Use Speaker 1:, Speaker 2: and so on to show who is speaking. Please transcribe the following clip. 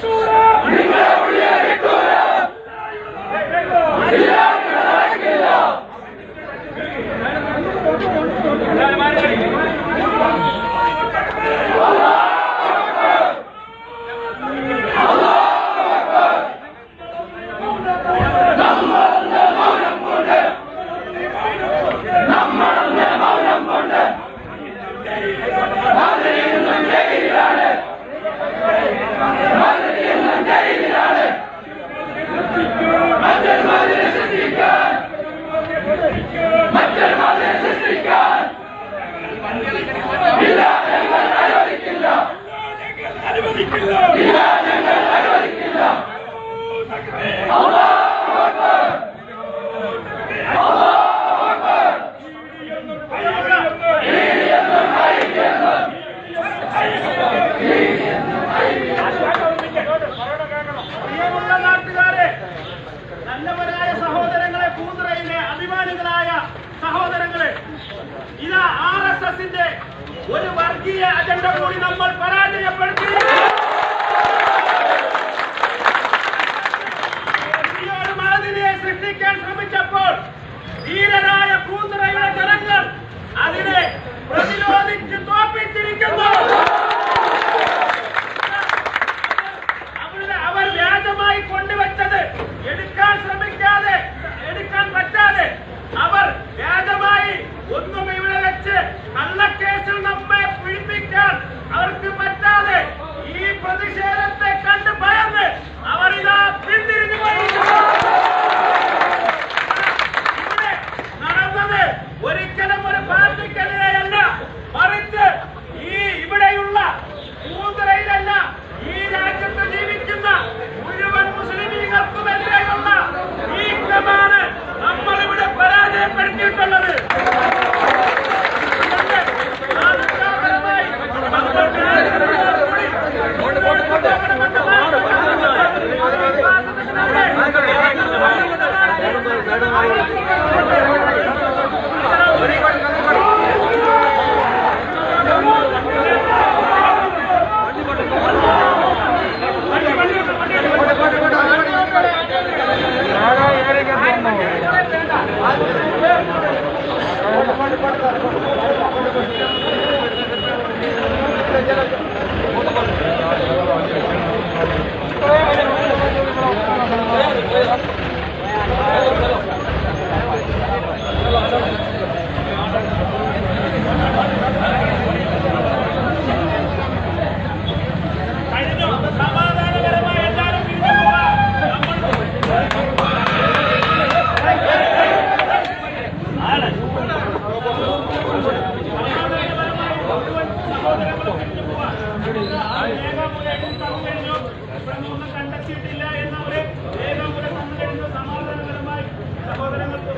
Speaker 1: Shooter! അനുവദിക്കില്ല. നല്ലവരായ സഹോദരങ്ങളെ പൂന്തുറയിലെ അഭിമാനികളായ സഹോദരങ്ങളെ ഇതാ ആർ എസ് എസിന്റെ ഒരു വർഗീയ അജണ്ട കൂടി നമ്മൾ പരാജയപ്പെടുത്തി മാതിരിയെ സൃഷ്ടിക്കാൻ ശ്രമിച്ചപ്പോൾ ധീരരായ പൂന്തറയുടെ ജനങ്ങൾ അതിനെ പ്രതിരോധിച്ച് തോപ്പിച്ചിരിക്കുന്നു Thank you. ഒന്നും കണ്ടെത്തിയിട്ടില്ല എന്നവരെ വേഗം തന്നു കഴിഞ്ഞു സമാധാനപരമായി സഹോദരങ്ങൾക്ക്.